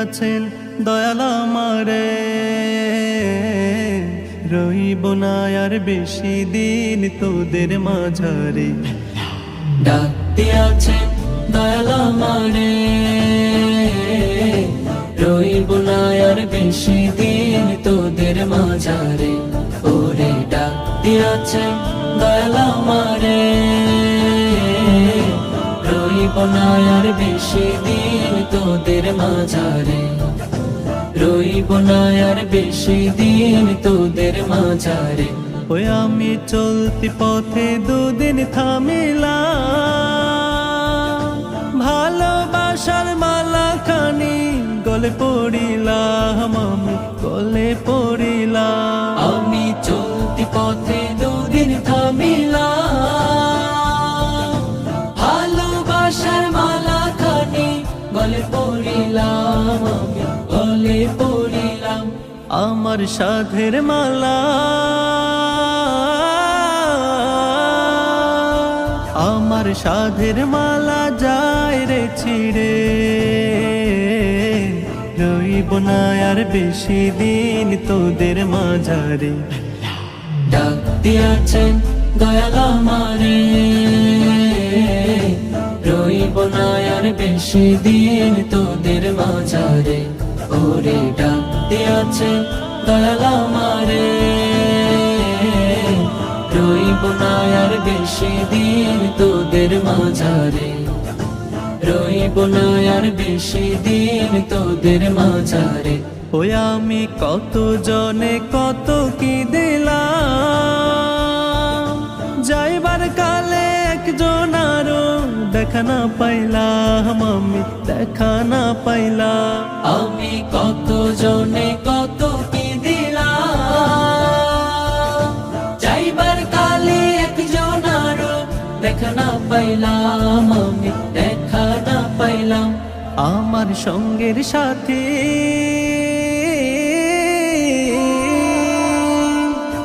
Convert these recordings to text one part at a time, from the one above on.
আছেন দয়াল আমারে। রইব না আর বেশি দিন তোদের মাঝারে। ডাকতে আছেন দয়াল আমারে। রইব না আর বেশি দিন তোদের মাঝারে। ওরে ডাকতে আছেন দয়াল আমারে। রইব না আর বেশি দিন তোদের মাঝারে। রইব না আর বেশি দিন তোদের মাঝারে। ওই আমি চলতি পথে দুদিন থামিলা ভালোবাসার মালা খানি গলে পড়িলাম আমি। গলে পড়িলাম গলে পড়িলাম আমার সাধের মালা। আমার সাধের মালা যায় রে ছিড়ে। রইব না আর বেশি দিন তোদের মাঝারে। ডাকতে আছেন দয়াল আমারে। আর বেশি দিন তোদের মাঝারে ওরে ডাকতে আছেন দয়াল আমারে। রইব না আর বেশি দিন তোদের মাঝারে। রইব না আর বেশি দিন তোদের মাঝারে। ওই আমি কত জনে কত কি দিলাম দেখা না পাইলাম আমি দেখা না পাইলাম আমি কত জনে কত কি দিলাম যাইবার কালে একজন আরও দেখা না পাইলাম আমি দেখা না পাইলাম আমার সঙ্গের সাথে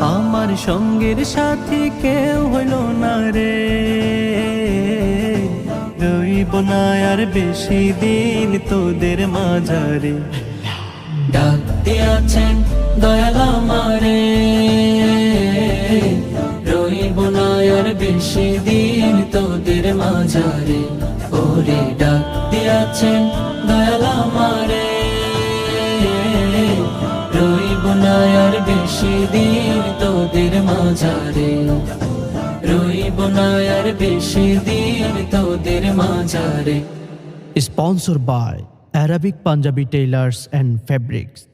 আমার সঙ্গের সাথী কেউ হইল না রে না আর বেশি দিন তোদের মাঝারে। ডাকতে আছেন দয়াল আমারে। রইব না আর বেশি দিন তোদের মাঝারে। ওরে ডাকতে আছেন দয়াল আমারে। রইব না আর বেশি দিন তোদের মাঝারে। আর বেশি দিন তোদের মাঝারে Sponsored by Arabic Punjabi Tailors and Fabrics.